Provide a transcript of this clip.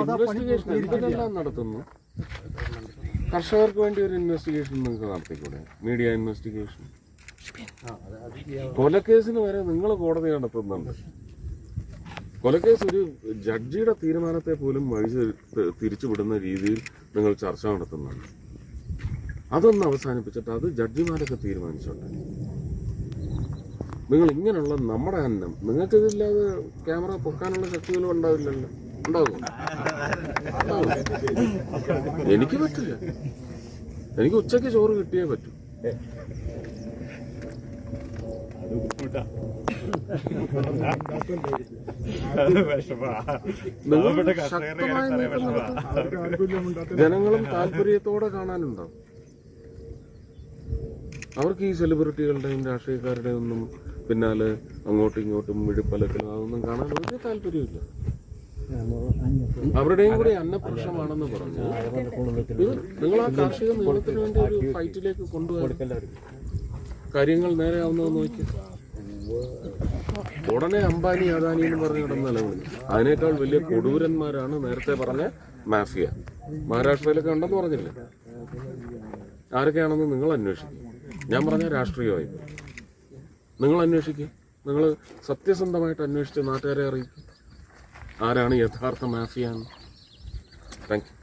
Investigation എന്തിനെല്ലാം നടത്തുന്നു? കർഷകർക്ക് വേണ്ടി ഒരു ഇൻവെസ്റ്റിഗേഷൻ നിങ്ങൾക്ക് നടത്തിക്കൂടെ? മീഡിയ ഇൻവെസ്റ്റിഗേഷൻ കൊലക്കേസിന് വരെ നിങ്ങൾ കോടതി നടത്തുന്നുണ്ട്. കൊലക്കേസ് ഒരു ജഡ്ജിയുടെ തീരുമാനത്തെ പോലും വഴിച്ച് തിരിച്ചുവിടുന്ന രീതിയിൽ നിങ്ങൾ ചർച്ച നടത്തുന്നുണ്ട്. അതൊന്ന് അവസാനിപ്പിച്ചിട്ട് അത് ജഡ്ജിമാരൊക്കെ തീരുമാനിച്ചോട്ടെ. നിങ്ങൾ ഇങ്ങനെയുള്ള നമ്മുടെ അന്നം നിങ്ങൾക്ക് ഇതില്ലാതെ ക്യാമറ പൊക്കാനുള്ള ശക്തികളും ഉണ്ടാവില്ലല്ലോ. ഉണ്ടാകും എനിക്ക് പറ്റില്ല. എനിക്ക് ഉച്ചയ്ക്ക് ചോറ് കിട്ടിയേ പറ്റൂ. ജനങ്ങളും താല്പര്യത്തോടെ കാണാനുണ്ടാവും അവർക്ക് ഈ സെലിബ്രിറ്റികളുടെയും രാഷ്ട്രീയക്കാരുടെയും ഒന്നും പിന്നാലെ അങ്ങോട്ടും ഇങ്ങോട്ടും വിഴുപ്പലക്കലും അതൊന്നും കാണാൻ ഒരു താല്പര്യമില്ല അവരുടെയും കൂടി അന്നപ്രശ്നമാണെന്ന് പറഞ്ഞു നിങ്ങൾ ആ കാർഷിക നിയമത്തിന് വേണ്ടി ഒരു ഫൈറ്റിലേക്ക് കൊണ്ടുപോകാൻ കാര്യങ്ങൾ നേരെ ആവുന്നതെന്ന് നോക്കി. ഉടനെ അംബാനി അദാനി എന്ന് പറഞ്ഞ് കിടന്ന നിലവിളി അതിനേക്കാൾ വലിയ കൊടൂരന്മാരാണ് നേരത്തെ പറഞ്ഞ മാഫിയ. മഹാരാഷ്ട്രയിലൊക്കെ ഉണ്ടെന്ന് പറഞ്ഞില്ലേ? ആരൊക്കെയാണെന്ന് നിങ്ങൾ അന്വേഷിക്കും. ഞാൻ പറഞ്ഞ രാഷ്ട്രീയമായി. നിങ്ങൾ അന്വേഷിക്കും. നിങ്ങൾ സത്യസന്ധമായിട്ട് അന്വേഷിച്ച് നാട്ടുകാരെ അറിയിക്കും. ആരാണ് യഥാർത്ഥ മാഫിയ താങ്ക് യു